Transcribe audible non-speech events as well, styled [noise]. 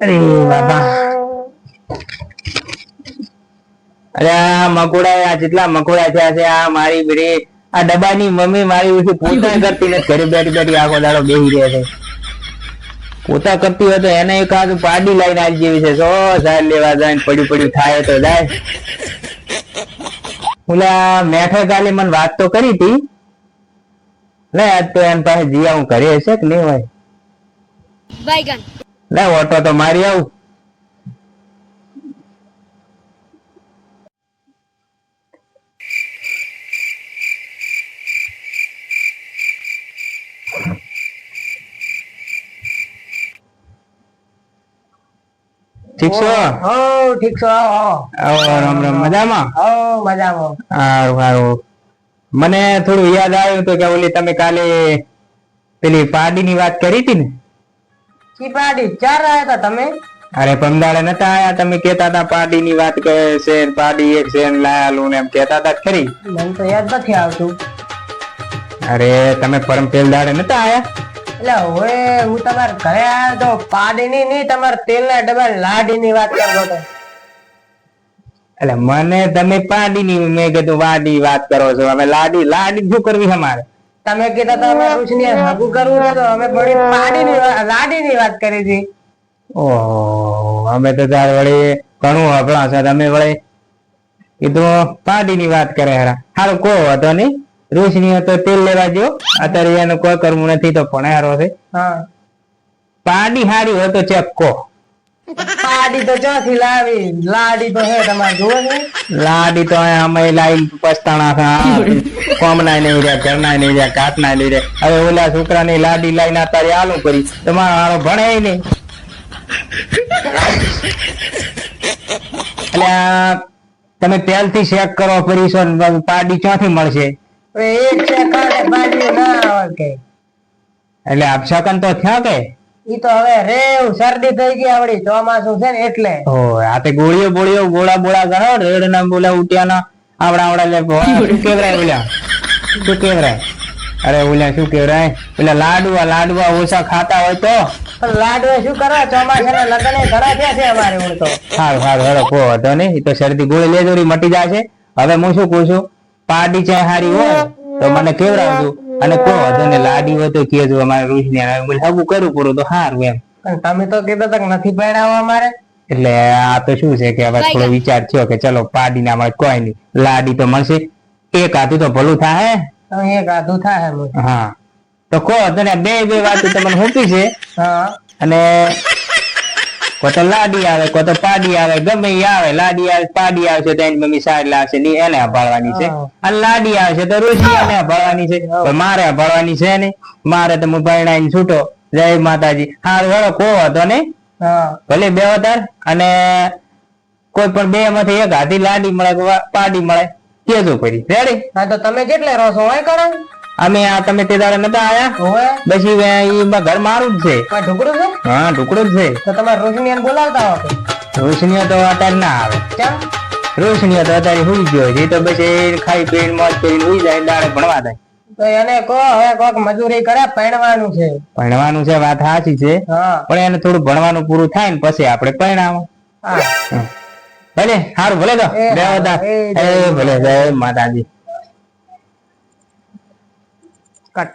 અરે બાબા. અરે આ મકોડા આ જેટલા મકોડા થયા છે, આ મારી બેડી આ ડબ્બાની મમ્મી મારી ઉઠી પોતા કરતી નથી. ઘરે બેઠી બેઠી આખો દાડો બેહી રહે છે. પોતા કરતી હોય તો એને એક આદુ પાડી લાઈન આવી જેવી છે. સો સાહેબ લેવા જાય, પડી પડ્યું થાય તો જાય. ઓલા મેઠે કાલે મને વાત તો કરી હતી. લે, આજ તો એમ પાસે જીયા હું ઘરે હશે કે નહીં હોય? બાયગન લે ઓટો તો મારી આવું. ઠીક છો? હો ઠીક છો હો રામ રામ મજામાં? હો મજામાં. સારું સારું મને થોડું યાદ આવ્યું તો કે ઓલી તમે કાલે પેલી પાર્ટી ની વાત કરી હતી ને? ચીપાડી ચાર આવ્યા હતા તમે? અરે પમદાડે નતા આયા તમે કેતા હતા પાડી ની વાત કરે છે પાડી એક છે લાયાલું ને એમ કેતા હતા ખરી. મને તો યાદ નથી આવતું. અરે તમે પરમ તેલ દાડે નતા આયા? એટલે હવે હું તમારા ઘરે આવ્યો તો પાડી ની નહીં તમારા તેલના ડબ્બા લાડીની વાત કરતો હતો. એટલે મને તમે પાડી ની મેં કીધું વાડી વાત કરો છો હવે લાડી લાડી શું કરવી છે મારે? તમે કીધા અમે રોશની હગું કરવું તો અમે થોડી પાડીની લાડી ની વાત કરી હતી. ઓહો અમે તો તાર વળી ઘણું હપળા છે તમે વળી કીધું પાડી ની વાત કરે હરા. હારું કો હતો નહીં. રોશની તો તેલ લેવા જો અત્યારે એનું કોઈ કરવું નથી તો ભણ્યારો છે. હા. પાડી હારી હોય તો ચેક કો. પાડી તો ચોથી લાવી? લાડી તો હે તમારે જુઓ છે લાડી તો અહીંયા અમે લાઈન પસ્તાણા છે કોમના નહીં રહ્યા ઘરના નહીં રહ્યા કાટના નહીં રહ્યા. હવે ઓલા છોકરાની લાડી લાઈન અત્યારે આલું કરી. તમારો આનો ભણે નહીં. એટલે તમે પહેલથી ચેક કરો ફરી પાડી ક્યાંથી મળશે? એક છે પાડી ના એટલે આપશાકન તો થયા કે? ઈ તો હવે રેવ શરદી થઈ ગઈ આવડી ચોમાસું છે ને એટલે. ઓ આ તે ગોળીઓ બોળીઓ ગોળા બોળા ગણો રેડ ના બોલા ઉટ્યાના આવડા આવડા લે [laughs] કેવરાય બોલ્યા? શું કેવરાય? અરે ઓલા શું કેવરાય? પેલા લાડવા લાડવા ઓછા ખાતા હોય તો? લાડવા શું કરવા ચોમાસાના લગ્ન ઘણા થયા છે અમારે હું તો સારું સારું હેડો કો વાંધો નહીં. એ તો શરદી ગોળી લેજો મટી જશે. હવે હું શું કહું છું પાડી ચાય હારી હોય? તો મને કેવડાવજો. અને કો હતો ને લાડી હતો કે જો અમારે આવે. બોલે હગું કરું પૂરું તો હારું એમ. પણ તમે તો કીધા હતા નથી પહેરાવો અમારે. એટલે આ તો શું છે કે હવે થોડો વિચાર થયો કે ચલો પાડી ના મળે કોઈ નહીં. લાડી તો મળશે. એક હાથું તો ભલું થાય એક આધું થાય હા. તો કો તને બે બે વાત તમને મૂકી છે. હા. અને કો તો લાડી આવે કો તો પાડી આવે ગમે આવે. લાડી આવે પાડી આવશે તો એની મમ્મી સારી લાવશે ની એને અભાળવાની છે. અને લાડી આવશે તો રોજી એને અભાળવાની છે. મારે અભાળવાની છે ને મારે તો હું પરણાઈને છૂટો. જય માતાજી. હા વળો કો હતો ને ભલે બે અવતાર અને કોઈ પણ બે માંથી એક હાથી લાડી મળે પાડી મળે કેજો કરી રેડી હા તો તમે કેટલે રસો હોય કરો અમે આ તમે તે દાડે નતા આયા? પછી ઘર મારું જ છે. ઢુકડું છે? હા ઢુકડું જ છે. તો તમારે રોશની બોલાવતા હો કે? તો અત્યારે ના આવે. કેમ? તો અત્યારે હુઈ ગયો છે તો પછી ખાઈ પીને મોજ કરીને હુઈ જાય દાડે ભણવા જાય. તો એને કહો હવે કોક મજૂરી કરે પરણવાનું છે. ભણવાનું છે વાત સાચી છે. પણ એને થોડું ભણવાનું પૂરું થાય ને પછી આપણે પરિણામ હા. ભલે સારું ભલે તો. ભલે જય માતાજી. cut.